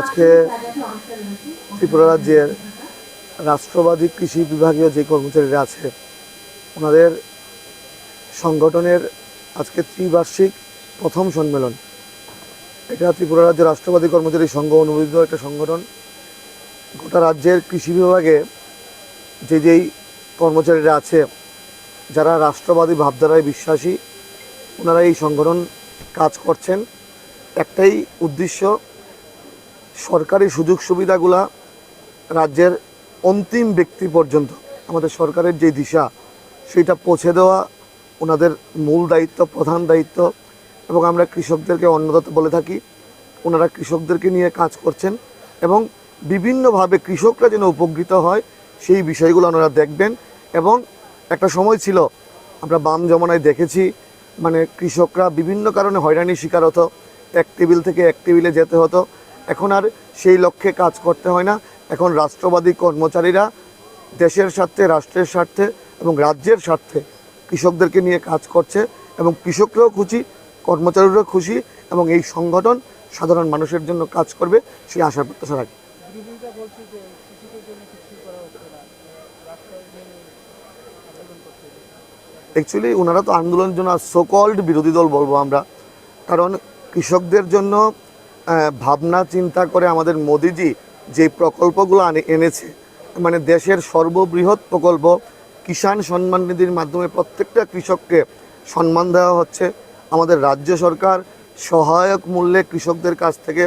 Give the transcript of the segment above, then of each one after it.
আজকে ত্রিপুরা রাজ্যের রাষ্ট্রবাদী কৃষি বিভাগীয় যে কর্মচারীরা আছে, ওনাদের সংগঠনের আজকে ত্রিবার্ষিক প্রথম সম্মেলন। এটা ত্রিপুরা রাজ্য রাষ্ট্রবাদী কর্মচারী সংঘ অনুমোদিত একটা সংগঠন। গোটা রাজ্যের কৃষি বিভাগে যে যেই কর্মচারীরা আছে, যারা রাষ্ট্রবাদী ভাবধারায় বিশ্বাসী, ওনারা এই সংগঠন কাজ করছেন। একটাই উদ্দেশ্য সরকারি সুযোগ সুবিধাগুলা রাজ্যের অন্তিম ব্যক্তি পর্যন্ত, আমাদের সরকারের যে দিশা সেটা পৌঁছে দেওয়া ওনাদের মূল দায়িত্ব, প্রধান দায়িত্ব। এবং আমরা কৃষকদেরকে অন্নদাতা বলে থাকি, ওনারা কৃষকদেরকে নিয়ে কাজ করছেন এবং বিভিন্নভাবে কৃষকরা যেন উপকৃত হয়, সেই বিষয়গুলো ওনারা দেখবেন। এবং একটা সময় ছিল, আমরা বাম জমানায় দেখেছি মানে কৃষকরা বিভিন্ন কারণে হয়রানির শিকার হতো। এক টেবিল থেকে এক টেবিলে যেতে হতো। এখন আর সেই লক্ষ্যে কাজ করতে হয় না। এখন রাষ্ট্রবাদী কর্মচারীরা দেশের স্বার্থে রাষ্ট্রের স্বার্থে এবং রাজ্যের স্বার্থে কৃষকদেরকে নিয়ে কাজ করছে এবং কৃষকরাও খুশি কর্মচারীরাও খুশি এবং এই সংগঠন সাধারণ মানুষের জন্য কাজ করবে সেই আশা প্রত্যাশা রাখি। অ্যাকচুয়ালি ওনারা তো আন্দোলনের জন্য সোকল্ড বিরোধী দল বলব আমরা। কারণ কৃষকদের জন্য ভাবনা, চিন্তা করে আমাদের মোদিজি যে প্রকল্পগুলো এনেছে মানে দেশের সর্ববৃহৎ প্রকল্প, কিষাণ সম্মান নিধির মাধ্যমে প্রত্যেকটা কৃষককে সম্মান দেওয়া হচ্ছে। আমাদের রাজ্য সরকার সহায়ক মূল্যে কৃষকদের কাছ থেকে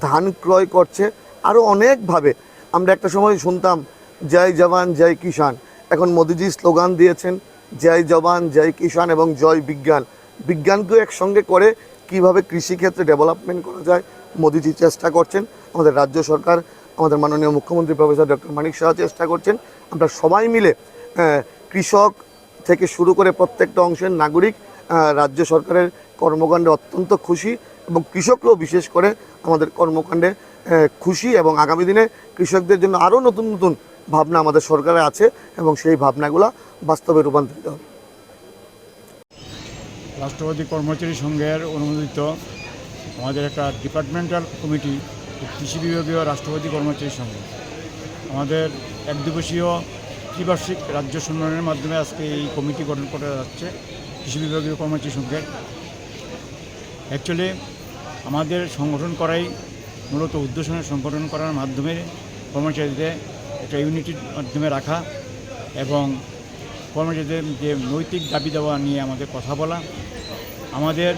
ধান ক্রয় করছে। আরও অনেকভাবে। আমরা একটা সময় শুনতাম, জয় জওয়ান, জয় কিষাণ। এখন মোদিজি স্লোগান দিয়েছেন, জয় জওয়ান, জয় কিষাণ এবং জয় বিজ্ঞান। বিজ্ঞানকেও একসঙ্গে করে কীভাবে কৃষিক্ষেত্রে ডেভেলপমেন্ট করা যায়, মোদিজি চেষ্টা করছেন। আমাদের রাজ্য সরকার, আমাদের মাননীয় মুখ্যমন্ত্রী প্রফেসর ডক্টর মানিক শাহ চেষ্টা করছেন। আমরা সবাই মিলে কৃষক থেকে শুরু করে প্রত্যেকটা অংশের নাগরিক রাজ্য সরকারের কর্মকাণ্ডে অত্যন্ত খুশি এবং কৃষকরাও বিশেষ করে আমাদের কর্মকাণ্ডে খুশি এবং আগামী দিনে কৃষকদের জন্য আরও নতুন নতুন ভাবনা আমাদের সরকারে আছে এবং সেই ভাবনাগুলো বাস্তবে রূপান্তরিত হবে। রাষ্ট্রপতি কর্মচারী সংঘের অনুমোদিত আমাদের একটা ডিপার্টমেন্টাল কমিটি কৃষি বিভাগীয় রাষ্ট্রপতি কর্মচারী সংঘ। আমাদের এক দিবসীয় ত্রিবার্ষিক রাজ্য সম্মেলনের মাধ্যমে আজকে এই কমিটি গঠন করা যাচ্ছে কৃষি বিভাগীয় কর্মচারী সংঘের অ্যাকচুয়ালি আমাদের সংগঠন করাই মূলত উদ্দেশ্যনের সংগঠন করার মাধ্যমে কর্মচারীদের একটা ইউনিটির মাধ্যমে রাখা এবং কর্মচারীদের যে নৈতিক দাবি দেওয়া নিয়ে আমাদের কথা বলা আমাদের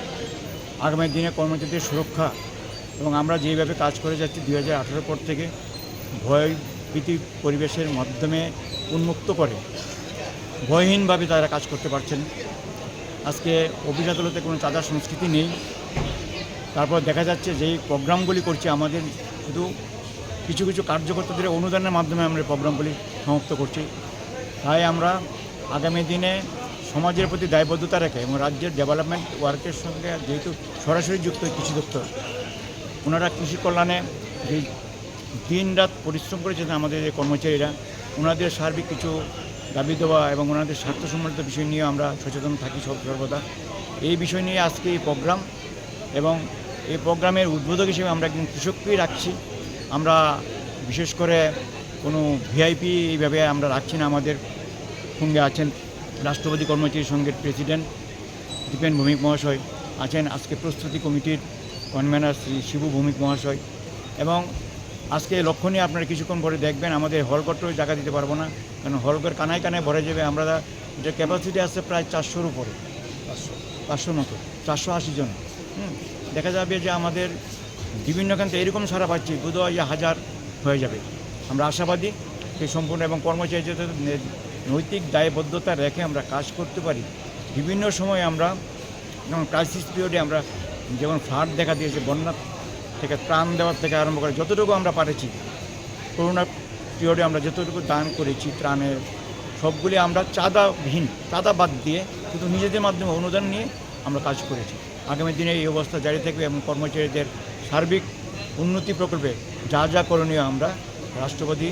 আগামী দিনে কর্মচারীদের সুরক্ষা এবং আমরা যেভাবে কাজ করে যাচ্ছি দুই হাজার পর থেকে ভয় ভীতি পরিবেশের মাধ্যমে উন্মুক্ত করে ভয়হীনভাবে তারা কাজ করতে পারছেন। আজকে অফিস আদালতে কোনো চাঁদা সংস্কৃতি নেই। তারপর দেখা যাচ্ছে যেই প্রোগ্রামগুলি করছে আমাদের শুধু কিছু কিছু কার্যকর্তাদের অনুদানের মাধ্যমে আমরা প্রোগ্রামগুলি সমাপ্ত করছি। তাই আমরা আগামী দিনে সমাজের প্রতি দায়বদ্ধতা রেখে এবং রাজ্যের ডেভেলপমেন্ট ওয়ার্কের সঙ্গে যেহেতু সরাসরি যুক্ত কৃষি দপ্তর, ওনারা কৃষি কল্যাণে যে দিন রাত পরিশ্রম করেছেন আমাদের যে কর্মচারীরা, ওনাদের সার্বিক কিছু দাবি দেওয়া এবং ওনাদের স্বার্থ সম্বলিত বিষয় নিয়ে আমরা সচেতন থাকি সব সর্বদা। এই বিষয় নিয়ে আজকে এই প্রোগ্রাম এবং এই প্রোগ্রামের উদ্বোধক হিসেবে আমরা একজন কৃষককেই রাখছি। আমরা বিশেষ করে কোনো ভিআইপি এইভাবে আমরা রাখছি না, আমাদের সঙ্গে আছেন রাষ্ট্রপতি কর্মচারী সংঘের প্রেসিডেন্ট দীপেন ভৌমিক মহাশয় আছেন। আজকে প্রস্তুতি কমিটির কনভেনার শ্রী শিবু ভৌমিক মহাশয়। এবং আজকে লক্ষণীয় আপনারা কিছুক্ষণ পরে দেখবেন, আমাদের হলঘরটাও জায়গা দিতে পারব না। কারণ হলঘর কানায় কানায় ভরে যাবে। আমরা যে ক্যাপাসিটি আছে প্রায় চারশোর উপরে। পাঁচশোর মতো। চারশো আশি জন। দেখা যাবে যে আমাদের বিভিন্ন ক্ষেত্রে এরকম সারা পাচ্ছি, বোধহয় হাজার হয়ে যাবে। আমরা আশাবাদী। সেই সম্পূর্ণ এবং কর্মচারীদের নৈতিক দায়বদ্ধতা রেখে আমরা কাজ করতে পারি। বিভিন্ন সময় আমরা যেমন ক্রাইসিস পিরিয়ডে আমরা যেমন ফ্লাড দেখা দিয়েছে, বন্যা থেকে ত্রাণ দেওয়ার থেকে আরম্ভ করে যতটুকু আমরা পারেছি করোনা পিরিয়ডে আমরা যতটুকু দান করেছি ত্রাণের, সবগুলি আমরা চাঁদাবিহীন, চাঁদা বাদ দিয়ে কিন্তু নিজেদের মাধ্যমে অনুদান নিয়ে আমরা কাজ করেছি। আগামী দিনে এই অবস্থা জারি থাকবে এবং কর্মচারীদের সার্বিক উন্নতি প্রকল্পে যা যা করণীয় আমরা রাষ্ট্রপতি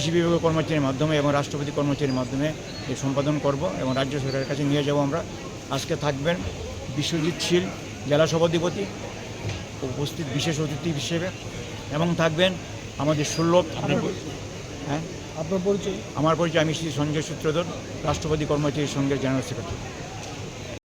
কৃষি বিভাগের কর্মচারীর মাধ্যমে এবং রাষ্ট্রপতি কর্মচারীর মাধ্যমে এই সম্পাদন করব এবং রাজ্য সরকারের কাছে নিয়ে যাব আমরা। আজকে থাকবেন বিশ্বজিৎ শীল জেলা সভাধিপতি উপস্থিত বিশেষ অতিথি হিসেবে এবং থাকবেন আমাদের সুলভ হ্যাঁ? আপনার পরিচয়? আমার পরিচয় আমি শ্রী সঞ্জয় সূত্রধর রাষ্ট্রপতি কর্মচারী সঙ্গে জেনারেল সেক্রেটারি।